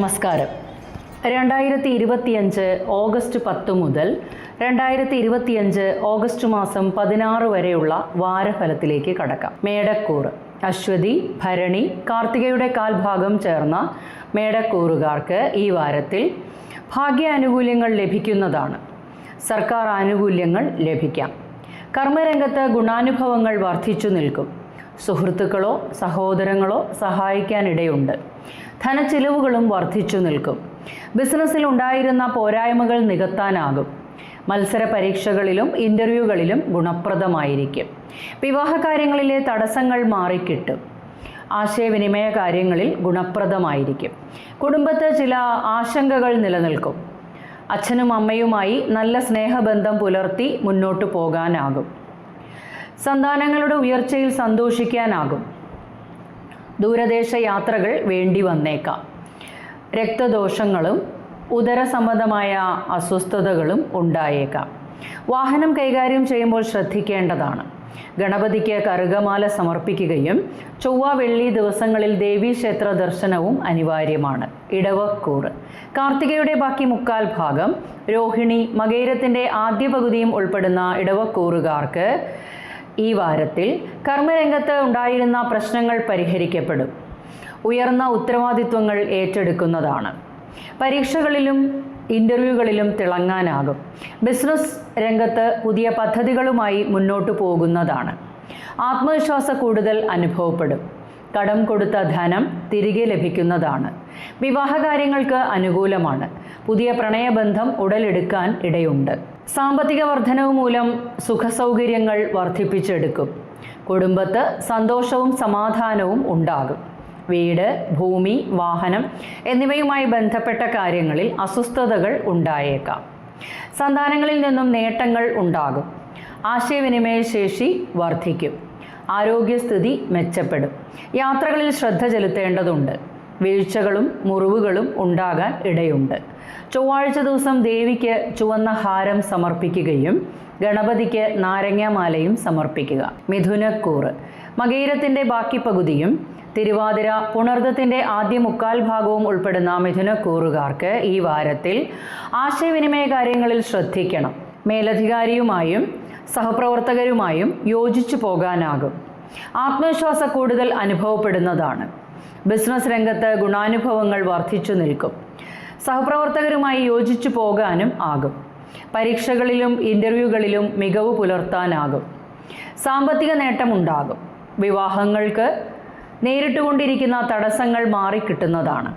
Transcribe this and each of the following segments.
നമസ്കാരം. രണ്ടായിരത്തി ഇരുപത്തിയഞ്ച് ഓഗസ്റ്റ് പത്ത് മുതൽ രണ്ടായിരത്തി ഇരുപത്തിയഞ്ച് ഓഗസ്റ്റ് മാസം പതിനാറ് വരെയുള്ള വാരഫലത്തിലേക്ക് കടക്കാം. മേടക്കൂറ് അശ്വതി ഭരണി കാർത്തികയുടെ കാൽഭാഗം ചേർന്ന മേടക്കൂറുകാർക്ക് ഈ വാരത്തിൽ ഭാഗ്യാനുകൂല്യങ്ങൾ ലഭിക്കുന്നതാണ്. സർക്കാർ ആനുകൂല്യങ്ങൾ ലഭിക്കാം. കർമ്മരംഗത്ത് ഗുണാനുഭവങ്ങൾ വർദ്ധിച്ചു നിൽക്കും. സുഹൃത്തുക്കളോ സഹോദരങ്ങളോ സഹായിക്കാനിടയുണ്ട്. ധനച്ചിലവുകളും വർദ്ധിച്ചു നിൽക്കും. ബിസിനസ്സിൽ ഉണ്ടായിരുന്ന പോരായ്മകൾ നികത്താനാകും. മത്സര പരീക്ഷകളിലും ഇന്റർവ്യൂകളിലും ഗുണപ്രദമായിരിക്കും. വിവാഹ കാര്യങ്ങളിലെ തടസ്സങ്ങൾ മാറിക്കിട്ടും. ആശയവിനിമയ കാര്യങ്ങളിൽ ഗുണപ്രദമായിരിക്കും. കുടുംബത്ത് ചില ആശങ്കകൾ നിലനിൽക്കും. അച്ഛനും അമ്മയുമായി നല്ല സ്നേഹബന്ധം പുലർത്തി മുന്നോട്ട് പോകാനാകും. സന്താനങ്ങളുടെ ഉയർച്ചയിൽ സന്തോഷിക്കാനാകും. ദൂരദേശ യാത്രകൾ വേണ്ടി വന്നേക്കാം. രക്തദോഷങ്ങളും ഉദര സംബന്ധമായ അസ്വസ്ഥതകളും ഉണ്ടായേക്കാം. വാഹനം കൈകാര്യം ചെയ്യുമ്പോൾ ശ്രദ്ധിക്കേണ്ടതാണ്. ഗണപതിക്ക് കറുകമാല സമർപ്പിക്കുകയും ചൊവ്വ വെള്ളി ദിവസങ്ങളിൽ ദേവീക്ഷേത്ര ദർശനവും അനിവാര്യമാണ്. ഇടവക്കൂറ്. കാർത്തികയുടെ ബാക്കി മുക്കാൽ ഭാഗം. രോഹിണി മകേരത്തിന്റെ ആദ്യ പകുതിയും ഉൾപ്പെടുന്ന ഇടവക്കൂറുകാർക്ക് ഈ വാരത്തിൽ കർമ്മരംഗത്ത് ഉണ്ടായിരുന്ന പ്രശ്നങ്ങൾ പരിഹരിക്കപ്പെടും. ഉയർന്ന ഉത്തരവാദിത്വങ്ങൾ ഏറ്റെടുക്കുന്നതാണ്. പരീക്ഷകളിലും ഇന്റർവ്യൂകളിലും തിളങ്ങാനാകും. ബിസിനസ് രംഗത്ത് പുതിയ പദ്ധതികളുമായി മുന്നോട്ടു പോകുന്നതാണ്. ആത്മവിശ്വാസ കൂടുതൽ അനുഭവപ്പെടും. കടം കൊടുത്ത ധനം തിരികെ ലഭിക്കുന്നതാണ്. വിവാഹകാര്യങ്ങൾക്ക് അനുകൂലമാണ്. പുതിയ പ്രണയബന്ധം ഉടലെടുക്കാൻ ഇടയുണ്ട്. സാമ്പത്തിക വർധനവ് മൂലം സുഖസൗകര്യങ്ങൾ വർദ്ധിപ്പിച്ചെടുക്കും കുടുംബത്ത് സന്തോഷവും സമാധാനവും ഉണ്ടാകും. വീട് ഭൂമി വാഹനം എന്നിവയുമായി ബന്ധപ്പെട്ട കാര്യങ്ങളിൽ അസ്വസ്ഥതകൾ ഉണ്ടായേക്കാം. സന്താനങ്ങളിൽ നിന്നും നേട്ടങ്ങൾ ഉണ്ടാകും. ആശയവിനിമയ ശേഷി വർദ്ധിക്കും ആരോഗ്യസ്ഥിതി മെച്ചപ്പെടും. യാത്രകളിൽ ശ്രദ്ധ ചെലുത്തേണ്ടതുണ്ട്. വീഴ്ചകളും മുറിവുകളും ഉണ്ടാകാൻ ഇടയുണ്ട്. ചൊവ്വാഴ്ച ദിവസം ദേവിക്ക് ചുവന്ന ഹാരം സമർപ്പിക്കുകയും ഗണപതിക്ക് നാരങ്ങാമാലയും സമർപ്പിക്കുക. മിഥുനക്കൂറ് മകീരത്തിന്റെ ബാക്കി പകുതിയും തിരുവാതിര പുണർദത്തിന്റെ ആദ്യ മുക്കാൽ ഭാഗവും ഉൾപ്പെടുന്ന മിഥുനക്കൂറുകാർക്ക് ഈ വാരത്തിൽ ആശയവിനിമയ കാര്യങ്ങളിൽ ശ്രദ്ധിക്കണം. മേലധികാരിയുമായും സഹപ്രവർത്തകരുമായും യോജിച്ചു പോകാനാകും. ആത്മവിശ്വാസ കൂടുതൽ അനുഭവപ്പെടുന്നതാണ്. ബിസിനസ് രംഗത്ത് ഗുണാനുഭവങ്ങൾ വർദ്ധിച്ചു നിൽക്കും. സഹപ്രവർത്തകരുമായി യോജിച്ചു പോകാനും ആകും. പരീക്ഷകളിലും ഇന്റർവ്യൂകളിലും മികവ് പുലർത്താനാകും. സാമ്പത്തിക നേട്ടമുണ്ടാകും. വിവാഹങ്ങൾക്ക് നേരിട്ടുകൊണ്ടിരിക്കുന്ന തടസ്സങ്ങൾ മാറിക്കിട്ടുന്നതാണ്.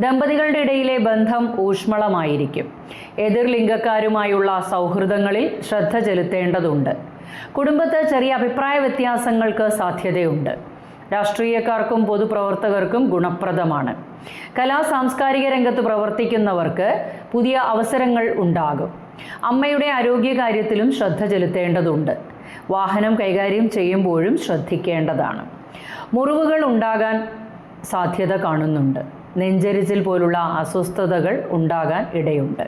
ദമ്പതികളുടെ ഇടയിലെ ബന്ധം ഊഷ്മളമായിരിക്കും. എതിർ ലിംഗക്കാരുമായുള്ള സൗഹൃദങ്ങളിൽ ശ്രദ്ധ ചെലുത്തേണ്ടതുണ്ട്. കുടുംബത്ത് ചെറിയ അഭിപ്രായ വ്യത്യാസങ്ങൾക്ക് സാധ്യതയുണ്ട്. രാഷ്ട്രീയക്കാർക്കും പൊതുപ്രവർത്തകർക്കും ഗുണപ്രദമാണ്. കലാ സാംസ്കാരിക രംഗത്ത് പ്രവർത്തിക്കുന്നവർക്ക് പുതിയ അവസരങ്ങൾ ഉണ്ടാകും. അമ്മയുടെ ആരോഗ്യകാര്യത്തിലും ശ്രദ്ധ ചെലുത്തേണ്ടതുണ്ട്. വാഹനം കൈകാര്യം ചെയ്യുമ്പോഴും ശ്രദ്ധിക്കേണ്ടതാണ്. മുറിവുകൾ ഉണ്ടാകാൻ സാധ്യത കാണുന്നുണ്ട്. നെഞ്ചരിച്ചിൽ പോലുള്ള അസ്വസ്ഥതകൾ ഉണ്ടാകാൻ ഇടയുണ്ട്.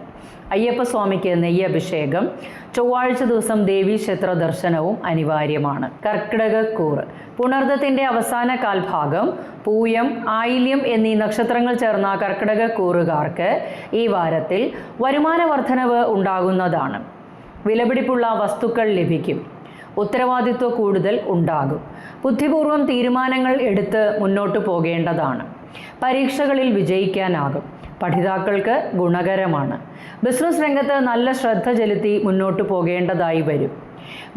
അയ്യപ്പസ്വാമിക്ക് നെയ്യഭിഷേകം ചൊവ്വാഴ്ച ദിവസം ദേവീക്ഷേത്ര ദർശനവും അനിവാര്യമാണ്. കർക്കിടകക്കൂറ് പുണർദത്തിന്റെ അവസാന കാൽഭാഗം പൂയം ആയില്യം എന്നീ നക്ഷത്രങ്ങൾ ചേർന്ന കർക്കിടകക്കൂറുകാർക്ക് ഈ വാരത്തിൽ വരുമാന വർധനവ് ഉണ്ടാകുന്നതാണ്. വിലപിടിപ്പുള്ള വസ്തുക്കൾ ലഭിക്കും. ഉത്തരവാദിത്വ കൂടുതൽ ഉണ്ടാകും. ബുദ്ധിപൂർവം തീരുമാനങ്ങൾ എടുത്ത് മുന്നോട്ട് പോകേണ്ടതാണ്. പരീക്ഷകളിൽ വിജയിക്കാനാകും. പഠിതാക്കൾക്ക് ഗുണകരമാണ്. ബിസിനസ് രംഗത്ത് നല്ല ശ്രദ്ധ ചെലുത്തി മുന്നോട്ട് പോകേണ്ടതായി വരും.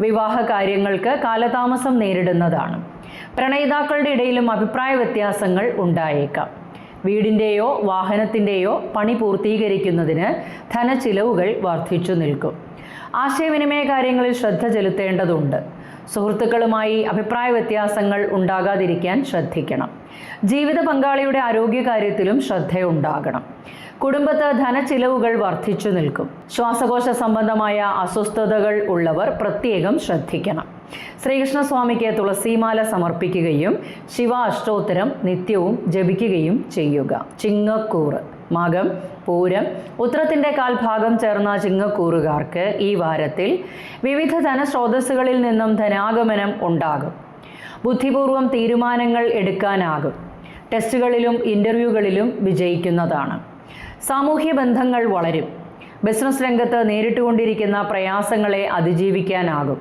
വിവാഹ കാര്യങ്ങൾക്ക് കാലതാമസം നേരിടുന്നതാണ്. പ്രണയിതാക്കളുടെ ഇടയിലും അഭിപ്രായ വ്യത്യാസങ്ങൾ ഉണ്ടായേക്കാം. വീടിന്റെയോ വാഹനത്തിന്റെയോ പണി പൂർത്തീകരിക്കുന്നതിന് ധനച്ചിലവുകൾ വർദ്ധിച്ചു നിൽക്കും. ആശയവിനിമയ കാര്യങ്ങളിൽ ശ്രദ്ധ ചെലുത്തേണ്ടതുണ്ട്. സുഹൃത്തുക്കളുമായി അഭിപ്രായ വ്യത്യാസങ്ങൾ ഉണ്ടാകാതിരിക്കാൻ ശ്രദ്ധിക്കണം. ജീവിത പങ്കാളിയുടെ ആരോഗ്യകാര്യത്തിലും ശ്രദ്ധയുണ്ടാകണം. കുടുംബത്ത് ധനച്ചിലവുകൾ വർദ്ധിച്ചു നിൽക്കും. ശ്വാസകോശ സംബന്ധമായ അസ്വസ്ഥതകൾ ഉള്ളവർ പ്രത്യേകം ശ്രദ്ധിക്കണം. ശ്രീകൃഷ്ണസ്വാമിക്ക് തുളസിമാല സമർപ്പിക്കുകയും ശിവ അഷ്ടോത്തരം നിത്യവും ജപിക്കുകയും ചെയ്യുക. ചിങ്ങക്കൂറ്. മകം പൂരം ഉത്രത്തിന്റെ കാൽഭാഗം ചേർന്ന ചിങ്ങക്കൂറുകാർക്ക് ഈ വാരത്തിൽ വിവിധ ധനസ്രോതസ്സുകളിൽ നിന്നും ധനാഗമനം ഉണ്ടാകും. ബുദ്ധിപൂർവം തീരുമാനങ്ങൾ എടുക്കാനാകും. ടെസ്റ്റുകളിലും ഇന്റർവ്യൂകളിലും വിജയിക്കുന്നതാണ്. സാമൂഹ്യ ബന്ധങ്ങൾ വളരും. ബിസിനസ് രംഗത്ത് നേരിട്ടുകൊണ്ടിരിക്കുന്ന പ്രയാസങ്ങളെ അതിജീവിക്കാനാകും.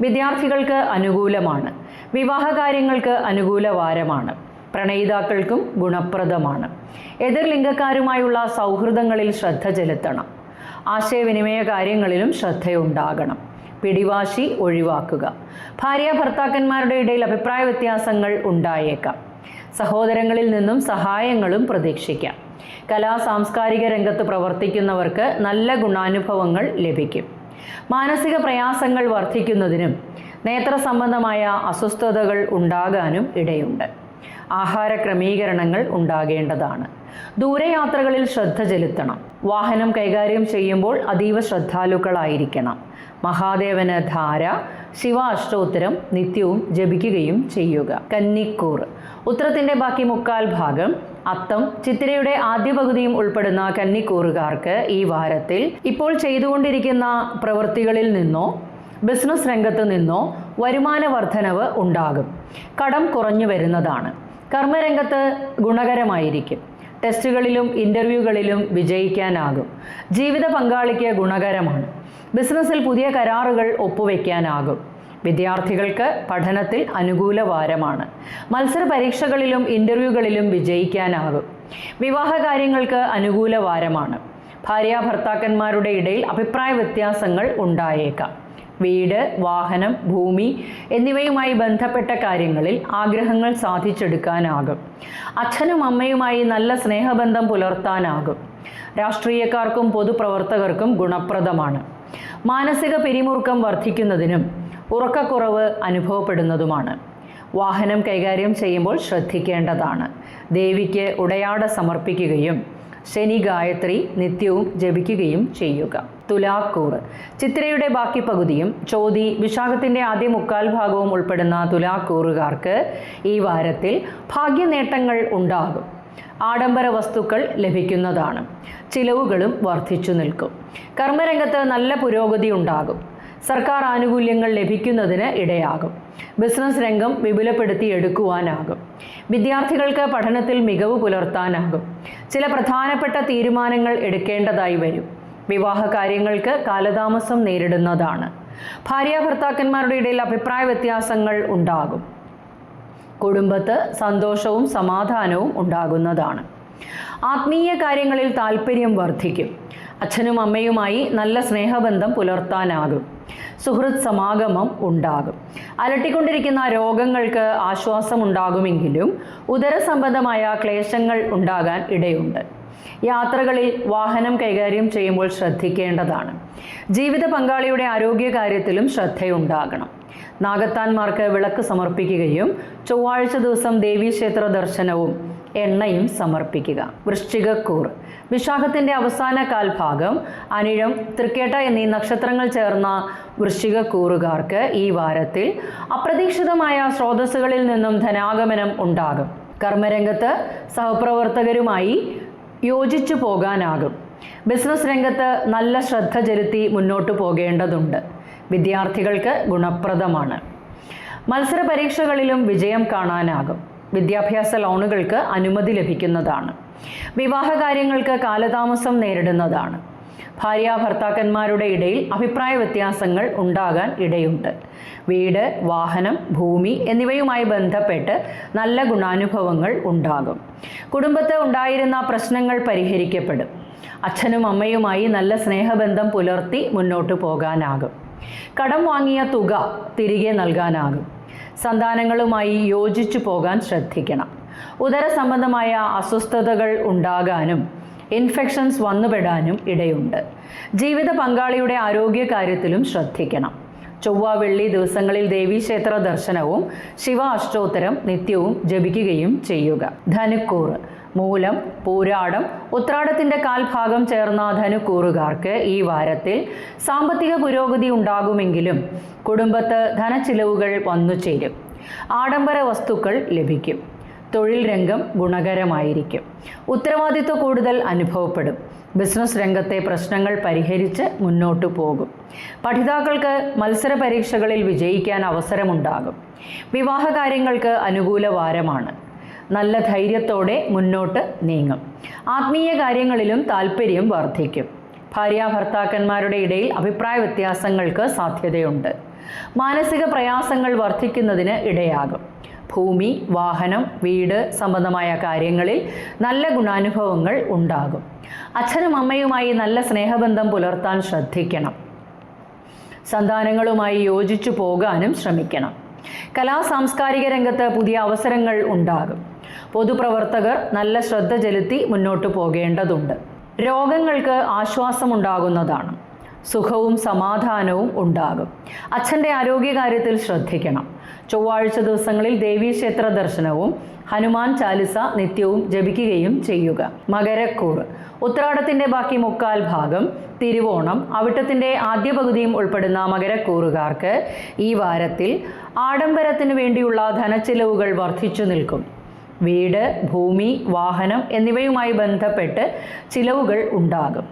വിദ്യാർത്ഥികൾക്ക് അനുകൂലമാണ്. വിവാഹകാര്യങ്ങൾക്ക് അനുകൂല വാരമാണ്. പ്രണയിതാക്കൾക്കും ഗുണപ്രദമാണ്. എതിർ ലിംഗക്കാരുമായുള്ള സൗഹൃദങ്ങളിൽ ശ്രദ്ധ ചെലുത്തണം. ആശയവിനിമയ കാര്യങ്ങളിലും ശ്രദ്ധയുണ്ടാകണം. പിടിവാശി ഒഴിവാക്കുക. ഭാര്യ ഭർത്താക്കന്മാരുടെ ഇടയിൽ അഭിപ്രായ വ്യത്യാസങ്ങൾ ഉണ്ടായേക്കാം. സഹോദരങ്ങളിൽ നിന്നും സഹായങ്ങളും പ്രതീക്ഷിക്കാം. കലാ സാംസ്കാരിക രംഗത്ത് പ്രവർത്തിക്കുന്നവർക്ക് നല്ല ഗുണാനുഭവങ്ങൾ ലഭിക്കും. മാനസിക പ്രയാസങ്ങൾ വർദ്ധിക്കുന്നതിനും നേത്ര സംബന്ധമായ അസ്വസ്ഥതകൾ ഉണ്ടാകാനും ഇടയുണ്ട്. ആഹാര ക്രമീകരണങ്ങൾ ഉണ്ടാകേണ്ടതാണ്. ദൂരയാത്രകളിൽ ശ്രദ്ധ ചെലുത്തണം. വാഹനം കൈകാര്യം ചെയ്യുമ്പോൾ അതീവ ശ്രദ്ധാലുക്കളായിരിക്കണം. മഹാദേവന് ധാര ശിവ അഷ്ടോത്തരം നിത്യവും ജപിക്കുകയും ചെയ്യുക. കന്നിക്കൂർ. ഉത്തരത്തിന്റെ ബാക്കി മുക്കാൽ ഭാഗം അത്തം ചിത്തിരയുടെ ആദ്യ പകുതിയും ഉൾപ്പെടുന്ന കന്നിക്കൂറുകാർക്ക് ഈ വാരത്തിൽ ഇപ്പോൾ ചെയ്തുകൊണ്ടിരിക്കുന്ന പ്രവൃത്തികളിൽ നിന്നോ ബിസിനസ് രംഗത്ത് നിന്നോ വരുമാന വർധനവ് ഉണ്ടാകും. കടം കുറഞ്ഞു വരുന്നതാണ്. കർമ്മരംഗത്ത് ഗുണകരമായിരിക്കും. ടെസ്റ്റുകളിലും ഇന്റർവ്യൂകളിലും വിജയിക്കാനാകും. ജീവിത പങ്കാളിക്ക് ഗുണകരമാണ്. ബിസിനസ്സിൽ പുതിയ കരാറുകൾ ഒപ്പുവെക്കാനാകും. വിദ്യാർത്ഥികൾക്ക് പഠനത്തിൽ അനുകൂല വാരമാണ്. മത്സര പരീക്ഷകളിലും ഇന്റർവ്യൂകളിലും വിജയിക്കാനാകും. വിവാഹ കാര്യങ്ങൾക്ക് അനുകൂല വാരമാണ്. ഭാര്യ ഭർത്താക്കന്മാരുടെ ഇടയിൽ അഭിപ്രായ വ്യത്യാസങ്ങൾ ഉണ്ടായേക്കാം. വീട് വാഹനം ഭൂമി എന്നിവയുമായി ബന്ധപ്പെട്ട കാര്യങ്ങളിൽ ആഗ്രഹങ്ങൾ സാധിച്ചെടുക്കാനാകും. അച്ഛനും അമ്മയുമായി നല്ല സ്നേഹബന്ധം പുലർത്താനാകും. രാഷ്ട്രീയക്കാർക്കും പൊതുപ്രവർത്തകർക്കും ഗുണപ്രദമാണ്. മാനസിക പിരിമുറുക്കം വർദ്ധിക്കുന്നതിനും ഉറക്കക്കുറവ് അനുഭവപ്പെടുന്നതുമാണ്. വാഹനം കൈകാര്യം ചെയ്യുമ്പോൾ ശ്രദ്ധിക്കേണ്ടതാണ്. ദേവിക്ക് ഉടയാട സമർപ്പിക്കുകയും ശനി ഗായത്രി നിത്യവും ജപിക്കുകയും ചെയ്യുക. തുലാക്കൂറ് ചിത്രയുടെ ബാക്കി പകുതിയും ചോതി വിശാഖത്തിന്റെ ആദ്യ മുക്കാൽ ഭാഗവും ഉൾപ്പെടുന്ന തുലാക്കൂറുകാർക്ക് ഈ വാരത്തിൽ ഭാഗ്യനേട്ടങ്ങൾ ഉണ്ടാകും. ആഡംബര വസ്തുക്കൾ ലഭിക്കുന്നതാണ്. ചിലവുകളും വർദ്ധിച്ചു നിൽക്കും. കർമ്മരംഗത്ത് നല്ല പുരോഗതി ഉണ്ടാകും. സർക്കാർ ആനുകൂല്യങ്ങൾ ലഭിക്കുന്നതിന് ഇടയാകും. ബിസിനസ് രംഗം വിപുലപ്പെടുത്തി എടുക്കുവാനാകും. വിദ്യാർത്ഥികൾക്ക് പഠനത്തിൽ മികവ് പുലർത്താനാകും. ചില പ്രധാനപ്പെട്ട തീരുമാനങ്ങൾ എടുക്കേണ്ടതായി വരും. വിവാഹ കാര്യങ്ങൾക്ക് കാലതാമസം നേരിടുന്നതാണ്. ഭാര്യ ഭർത്താക്കന്മാരുടെ ഇടയിൽ അഭിപ്രായ വ്യത്യാസങ്ങൾ ഉണ്ടാകും. കുടുംബത്ത് സന്തോഷവും സമാധാനവും ഉണ്ടാകുന്നതാണ്. ആത്മീയ കാര്യങ്ങളിൽ താല്പര്യം വർദ്ധിക്കും. അച്ഛനും അമ്മയുമായി നല്ല സ്നേഹബന്ധം പുലർത്താനാകും. സുഹൃത് സമാഗമം ഉണ്ടാകും. അലട്ടിക്കൊണ്ടിരിക്കുന്ന രോഗങ്ങൾക്ക് ആശ്വാസം ഉണ്ടാകുമെങ്കിലും ഉദരസംബന്ധമായ ക്ലേശങ്ങൾ ഉണ്ടാകാൻ ഇടയുണ്ട്. യാത്രകളിൽ വാഹനം കൈകാര്യം ചെയ്യുമ്പോൾ ശ്രദ്ധിക്കേണ്ടതാണ്. ജീവിത പങ്കാളിയുടെ ആരോഗ്യകാര്യത്തിലും ശ്രദ്ധയുണ്ടാകണം. നാഗത്താന്മാർക്ക് വിളക്ക് സമർപ്പിക്കുകയും ചൊവ്വാഴ്ച ദിവസം ദേവീക്ഷേത്ര ദർശനവും എണ്ണയും സമർപ്പിക്കുക. വൃശ്ചികക്കൂർ. വിശാഖത്തിന്റെ അവസാന കാൽഭാഗം അനിഴം തൃക്കേട്ട എന്നീ നക്ഷത്രങ്ങൾ ചേർന്ന വൃശ്ചികക്കൂറുകാർക്ക് ഈ വാരത്തിൽ അപ്രതീക്ഷിതമായ സ്രോതസ്സുകളിൽ നിന്നും ധനാഗമനം ഉണ്ടാകും. കർമ്മരംഗത്ത് സഹപ്രവർത്തകരുമായി യോജിച്ചു പോകാനാകും. ബിസിനസ് രംഗത്ത് നല്ല ശ്രദ്ധ ചെലുത്തി മുന്നോട്ട് പോകേണ്ടതുണ്ട്. വിദ്യാർത്ഥികൾക്ക് ഗുണപ്രദമാണ്. മത്സര പരീക്ഷകളിലും വിജയം കാണാനാകും. വിദ്യാഭ്യാസ ലോണുകൾക്ക് അനുമതി ലഭിക്കുന്നതാണ്. വിവാഹ കാര്യങ്ങൾക്ക് കാലതാമസം നേരിടുന്നതാണ്. ഭാര്യ ഭർത്താക്കന്മാരുടെ ഇടയിൽ അഭിപ്രായ വ്യത്യാസങ്ങൾ ഉണ്ടാകാൻ ഇടയുണ്ട്. വീട് വാഹനം ഭൂമി എന്നിവയുമായി ബന്ധപ്പെട്ട് നല്ല ഗുണാനുഭവങ്ങൾ ഉണ്ടാകും. കുടുംബത്ത് ഉണ്ടായിരുന്ന പ്രശ്നങ്ങൾ പരിഹരിക്കപ്പെടും. അച്ഛനും അമ്മയുമായി നല്ല സ്നേഹബന്ധം പുലർത്തി മുന്നോട്ട് പോകാനാകും. കടം വാങ്ങിയ തുക തിരികെ നൽകാനാകും. സന്താനങ്ങളുമായി യോജിച്ചു പോകാൻ ശ്രദ്ധിക്കണം. ഉദര സംബന്ധമായ അസ്വസ്ഥതകൾ ഉണ്ടാകാനും ഇൻഫെക്ഷൻസ് വന്നുപെടാനും ഇടയുണ്ട്. ജീവിത പങ്കാളിയുടെ ആരോഗ്യകാര്യത്തിലും ശ്രദ്ധിക്കണം. ചൊവ്വ വെള്ളി ദിവസങ്ങളിൽ ദേവീക്ഷേത്ര ദർശനവും ശിവ അഷ്ടോത്തരം നിത്യവും ജപിക്കുകയും ചെയ്യുക. ധനുക്കൂറ് മൂലം പൂരാടം ഉത്രാടത്തിന്റെ കാൽഭാഗം ചേർന്ന ധനുക്കൂറുകാർക്ക് ഈ വാരത്തിൽ സാമ്പത്തിക പുരോഗതി ഉണ്ടാകുമെങ്കിലും കുടുംബത്ത് ധനച്ചിലവുകൾ വന്നു ചേരും. ആഡംബര വസ്തുക്കൾ ലഭിക്കും. തൊഴിൽ രംഗം ഗുണകരമായിരിക്കും. ഉത്തരവാദിത്വ കൂടുതൽ അനുഭവപ്പെടും. ബിസിനസ് രംഗത്തെ പ്രശ്നങ്ങൾ പരിഹരിച്ച് മുന്നോട്ടു പോകും. പഠിതാക്കൾക്ക് മത്സര പരീക്ഷകളിൽ വിജയിക്കാൻ അവസരമുണ്ടാകും. വിവാഹ കാര്യങ്ങൾക്ക് അനുകൂല വാരമാണ്. നല്ല ധൈര്യത്തോടെ മുന്നോട്ട് നീങ്ങും. ആത്മീയ കാര്യങ്ങളിലും താല്പര്യം വർദ്ധിക്കും. ഭാര്യ ഭർത്താക്കന്മാരുടെ ഇടയിൽ അഭിപ്രായ വ്യത്യാസങ്ങൾക്ക് സാധ്യതയുണ്ട്. മാനസിക പ്രയാസങ്ങൾ വർദ്ധിക്കുന്നതിന് ഇടയാകും. ഭൂമി വാഹനം വീട് സംബന്ധമായ കാര്യങ്ങളിൽ നല്ല ഗുണാനുഭവങ്ങൾ ഉണ്ടാകും. അച്ഛനും അമ്മയുമായി നല്ല സ്നേഹബന്ധം പുലർത്താൻ ശ്രദ്ധിക്കണം. സന്താനങ്ങളുമായി യോജിച്ചു പോകാനും ശ്രമിക്കണം. കലാ സാംസ്കാരിക രംഗത്ത് പുതിയ അവസരങ്ങൾ ഉണ്ടാകും. പൊതുപ്രവർത്തകർ നല്ല ശ്രദ്ധ ചെലുത്തി മുന്നോട്ട് പോകേണ്ടതുണ്ട്. രോഗങ്ങൾക്ക് ആശ്വാസമുണ്ടാകുന്നതാണ്. സുഖവും സമാധാനവും ഉണ്ടാകും. അച്ഛന്റെ ആരോഗ്യകാര്യത്തിൽ ശ്രദ്ധിക്കണം. ചൊവ്വാഴ്ച ദിവസങ്ങളിൽ ദേവീക്ഷേത്ര ദർശനവും ഹനുമാൻ ചാലിസ നിത്യവും ജപിക്കുകയും ചെയ്യുക. മകരക്കൂറ് ഉത്രാടത്തിന്റെ ബാക്കി മുക്കാൽ ഭാഗം തിരുവോണം. അവിട്ടത്തിന്റെ ആദ്യ പകുതിയും ഉൾപ്പെടുന്ന മകരക്കൂറുകാർക്ക് ഈ വാരത്തിൽ ആഡംബരത്തിന് വേണ്ടിയുള്ള ധനച്ചെലവുകൾ വർദ്ധിച്ചു നിൽക്കും. വീട് ഭൂമി വാഹനം എന്നിവയുമായി ബന്ധപ്പെട്ട് ചിലവുകൾ ഉണ്ടാകും.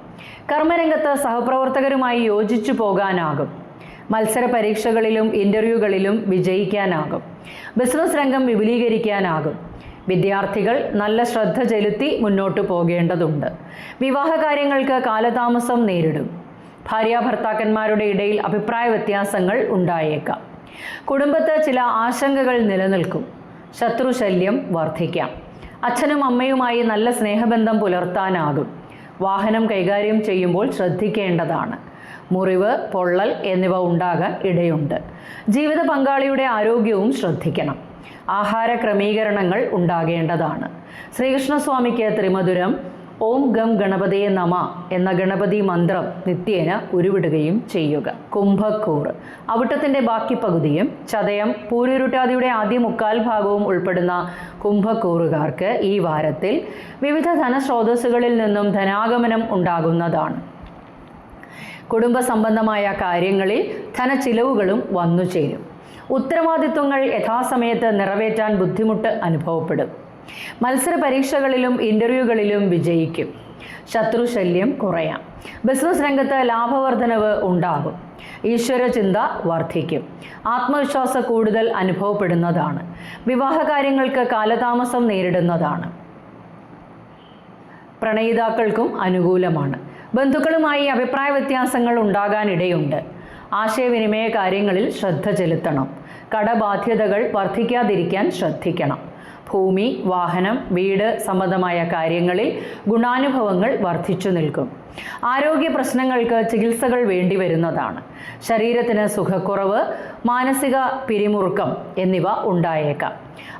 കർമ്മരംഗത്ത് സഹപ്രവർത്തകരുമായി യോജിച്ചു പോകാനാകും. മത്സര പരീക്ഷകളിലും ഇന്റർവ്യൂകളിലും വിജയിക്കാനാകും. ബിസിനസ് രംഗം വിപുലീകരിക്കാനാകും. വിദ്യാർത്ഥികൾ നല്ല ശ്രദ്ധ ചെലുത്തി മുന്നോട്ട് പോകേണ്ടതുണ്ട്. വിവാഹ കാര്യങ്ങൾക്ക് കാലതാമസം നേരിടും. ഭാര്യ ഭർത്താക്കന്മാരുടെ ഇടയിൽ അഭിപ്രായ വ്യത്യാസങ്ങൾ ഉണ്ടായേക്കാം. കുടുംബത്ത് ചില ആശങ്കകൾ നിലനിൽക്കും. ശത്രുശല്യം വർദ്ധിക്കാം. അച്ഛനും അമ്മയുമായി നല്ല സ്നേഹബന്ധം പുലർത്താനാകും. വാഹനം കൈകാര്യം ചെയ്യുമ്പോൾ ശ്രദ്ധിക്കേണ്ടതാണ്. മുറിവ് പൊള്ളൽ എന്നിവ ഉണ്ടാകാൻ ഇടയുണ്ട്. ജീവിത പങ്കാളിയുടെ ആരോഗ്യവും ശ്രദ്ധിക്കണം. ആഹാര ക്രമീകരണങ്ങൾ ഉണ്ടാകേണ്ടതാണ്. ശ്രീകൃഷ്ണസ്വാമിക്ക് ത്രിമധുരം ഓം ഗം ഗണപതയെ നമ എന്ന ഗണപതി മന്ത്രം നിത്യേന ഉരുവിടുകയും ചെയ്യുക. കുംഭക്കൂർ. അവിട്ടത്തിന്റെ ബാക്കി പകുതിയും ചതയം പൂരുരുട്ടാതിയുടെ ആദ്യ മുക്കാൽ ഭാഗവും ഉൾപ്പെടുന്ന കുംഭക്കൂറുകാർക്ക് ഈ വാരത്തിൽ വിവിധ ധനസ്രോതസ്സുകളിൽ നിന്നും ധനാഗമനം ഉണ്ടാകുന്നതാണ്. കുടുംബ സംബന്ധമായ കാര്യങ്ങളിൽ ധനച്ചിലവുകളും വന്നു ചേരും. ഉത്തരവാദിത്വങ്ങൾ യഥാസമയത്ത് നിറവേറ്റാൻ ബുദ്ധിമുട്ട് അനുഭവപ്പെടും. മത്സര പരീക്ഷകളിലും ഇന്റർവ്യൂകളിലും വിജയിക്കും. ശത്രുശല്യം കുറയാം. ബിസിനസ് രംഗത്ത് ലാഭവർദ്ധനവ് ഉണ്ടാകും. ഈശ്വരചിന്ത വർദ്ധിക്കും. ആത്മവിശ്വാസ കൂടുതൽ അനുഭവപ്പെടുന്നതാണ്. വിവാഹ കാര്യങ്ങൾക്ക് കാലതാമസം നേരിടുന്നതാണ്. പ്രണയിതാക്കൾക്കും അനുകൂലമാണ്. ബന്ധുക്കളുമായി അഭിപ്രായ വ്യത്യാസങ്ങൾ ഉണ്ടാകാനിടയുണ്ട്. ആശയവിനിമയ കാര്യങ്ങളിൽ ശ്രദ്ധ ചെലുത്തണം. കടബാധ്യതകൾ വർദ്ധിക്കാതിരിക്കാൻ ശ്രദ്ധിക്കണം. ഭൂമി വാഹനം വീട് സംബന്ധമായ കാര്യങ്ങളിൽ ഗുണാനുഭവങ്ങൾ വർദ്ധിച്ചു നിൽക്കും. ആരോഗ്യ പ്രശ്നങ്ങൾക്ക് ചികിത്സകൾ വേണ്ടി വരുന്നതാണ്. ശരീരത്തിന് സുഖക്കുറവ് മാനസിക പിരിമുറുക്കം എന്നിവ ഉണ്ടായേക്കാം.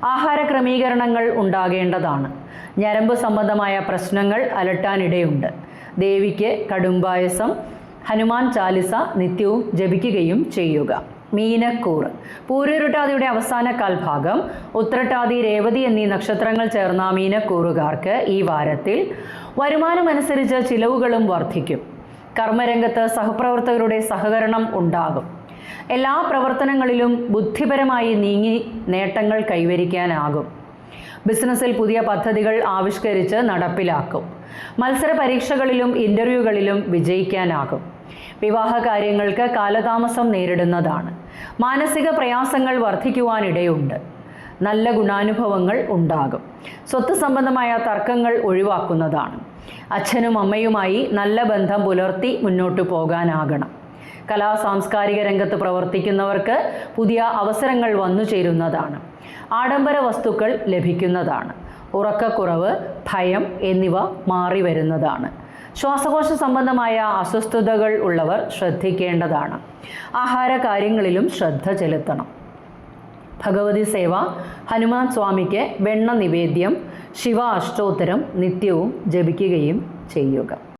ആഹാര ക്രമീകരണങ്ങൾ ഉണ്ടാകേണ്ടതാണ്. ഞരമ്പ് സംബന്ധമായ പ്രശ്നങ്ങൾ അലട്ടാനിടയുണ്ട്. ദേവിക്ക് കടുംബായസം ഹനുമാൻ ചാലിസ നിത്യവും ജപിക്കുകയും ചെയ്യുക. മീനക്കൂർ. പൂരരുട്ടാതിയുടെ അവസാന കാൽഭാഗം. ഉത്രട്ടാതി രേവതി എന്നീ നക്ഷത്രങ്ങൾ ചേർന്ന മീനക്കൂറുകാർക്ക് ഈ വാരത്തിൽ വരുമാനമനുസരിച്ച് ചിലവുകളും വർദ്ധിക്കും. കർമ്മരംഗത്ത് സഹപ്രവർത്തകരുടെ സഹകരണം ഉണ്ടാകും. എല്ലാ പ്രവർത്തനങ്ങളിലും ബുദ്ധിപരമായി നീങ്ങി നേട്ടങ്ങൾ കൈവരിക്കാനാകും. ബിസിനസ്സിൽ പുതിയ പദ്ധതികൾ ആവിഷ്കരിച്ച് നടപ്പിലാക്കും. മത്സര പരീക്ഷകളിലും ഇന്റർവ്യൂകളിലും വിജയിക്കാനാകും. വിവാഹ കാര്യങ്ങൾക്ക് കാലതാമസം നേരിടുന്നതാണ്. മാനസിക പ്രയാസങ്ങൾ വർദ്ധിക്കുവാനിടയുണ്ട് നല്ല ഗുണാനുഭവങ്ങൾ ഉണ്ടാകും. സ്വത്ത് സംബന്ധമായ തർക്കങ്ങൾ ഒഴിവാക്കുന്നതാണ്. അച്ഛനും അമ്മയുമായി നല്ല ബന്ധം പുലർത്തി മുന്നോട്ട് പോകാനാകണം. കലാ സാംസ്കാരിക രംഗത്ത് പ്രവർത്തിക്കുന്നവർക്ക് പുതിയ അവസരങ്ങൾ വന്നു ചേരുന്നതാണ് ആഡംബര വസ്തുക്കൾ ലഭിക്കുന്നതാണ്. ഉറക്കക്കുറവ് ഭയം എന്നിവ മാറി വരുന്നതാണ് ശ്വാസകോശ സംബന്ധമായ അസ്വസ്ഥതകൾ ഉള്ളവർ ശ്രദ്ധിക്കേണ്ടതാണ്. ആഹാര കാര്യങ്ങളിലും ശ്രദ്ധ ചെലുത്തണം. ഭഗവതി സേവ ഹനുമാൻ സ്വാമിക്ക് വെണ്ണ നിവേദ്യം ശിവ അഷ്ടോത്തരം നിത്യവും ജപിക്കുകയും ചെയ്യുക.